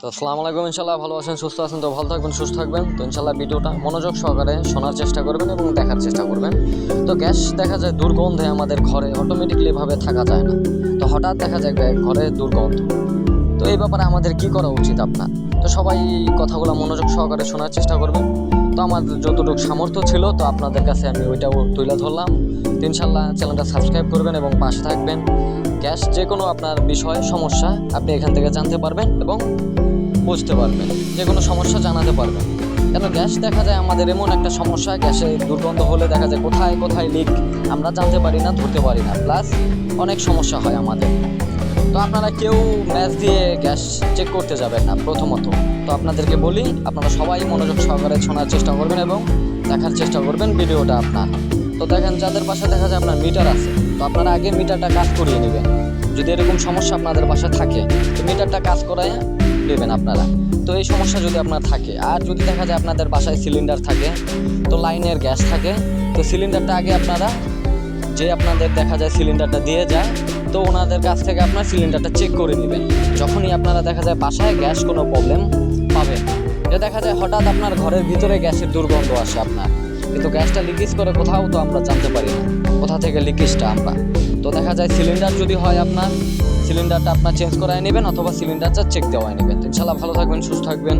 তো আসসালামু আলাইকুম ইনশাল্লাহ ভালো আছেন, সুস্থ আছেন, তো ভালো থাকবেন, সুস্থ থাকবেন। তো ইনশাল্লাহ ভিডিওটা মনোযোগ সহকারে শোনার চেষ্টা করবেন এবং দেখার চেষ্টা করবেন। তো গ্যাস দেখা যায় দুর্গন্ধে আমাদের ঘরে অটোমেটিকলি ভাবে থাকা যায় না। তো হঠাৎ দেখা যায় ঘরে দুর্গন্ধ। তো এই ব্যাপারে আমাদের কি করা উচিত আপনার? তো সবাই কথাগুলো মনোযোগ সহকারে শোনার চেষ্টা করবেন। তো আমার যতটুকু সামর্থ্য ছিল, তো আপনাদের কাছে আমি ওইটাও তুলে ধরলাম। ইনশাল্লাহ চ্যানেলটা সাবস্ক্রাইব করবেন এবং পাশে থাকবেন। গ্যাস যে কোনো আপনার বিষয়, সমস্যা, আপনি এখান থেকে জানতে পারবেন এবং বুঝতে পারবেন। যে কোনো সমস্যা জানাতে পারবেন। কেন গ্যাস দেখা যায় আমাদের এমন একটা সমস্যা গ্যাসে দুর্গন্ধ হলে দেখা যায় কোথায় কোথায় লিক আমরা জানতে পারি না, ধরতে পারি না। প্লাস অনেক সমস্যা হয় আমাদের। তো আপনারা কেউ ম্যাচ দিয়ে গ্যাস চেক করতে যাবেন না, প্রথমত। তো আপনাদেরকে বলি, আপনারা সবাই মনোযোগ সহকারে শোনার চেষ্টা করবেন এবং দেখার চেষ্টা করবেন ভিডিওটা আপনার। তো দেখেন, যাদের বাসায় দেখা যায় আপনার মিটার আছে, তো আপনারা আগে মিটারটা কাজ করিয়ে নেবেন। যদি এরকম সমস্যা আপনাদের বাসায় থাকে, তো মিটারটা কাজ করায় নেবেন আপনারা। তো এই সমস্যা যদি আপনার থাকে, আর যদি দেখা যায় আপনাদের বাসায় সিলিন্ডার থাকে, তো লাইনের গ্যাস থাকে, তো সিলিন্ডারটা আগে আপনারা যে আপনাদের দেখা যায় সিলিন্ডারটা দিয়ে যায়, তো ওনাদের কাছ থেকে আপনার সিলিন্ডারটা চেক করে নেবেন। যখনই আপনারা দেখা যায় বাসায় গ্যাস কোনো প্রবলেম পাবেন যে দেখা যায় হঠাৎ আপনার ঘরের ভিতরে গ্যাসের দুর্গন্ধ আসে আপনার। কিন্তু গ্যাসটা লিকেজ করে কোথাও তো আমরা জানতে পারি না। কোথা থেকে লিকেজটা আমরা? তো দেখা যায় সিলিন্ডার যদি হয় আপনার সিলিন্ডারটা আপনার চেঞ্জ করায় নেবেন অথবা সিলিন্ডারটা চেক দেওয়ায় নেবেন। ইনশাল্লাহ ভালো থাকবেন, সুস্থ থাকবেন।